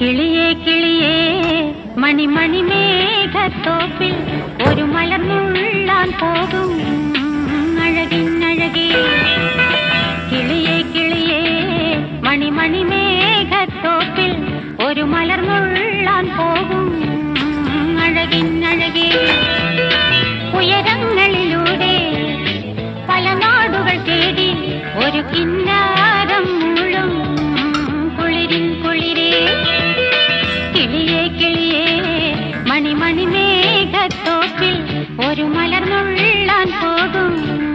കിളിയേ കിളിയേ മണിമണി മേഘത്തോപ്പിൽ ഒരു മലർന്നുള്ളാൻ പോകും. അഴകിനഴകേ കിളിയേ കിളിയേ മണിമണി മേഘത്തോപ്പിൽ ഒരു മലർന്നുള്ളാൻ പോകും. അഴകിനഴകേ ഉയരങ്ങളിലൂടെ പല നാടുകൾ തേടി ഒരു കിന്നാ ഒരു മലർന്നുള്ളാൻ പോകും.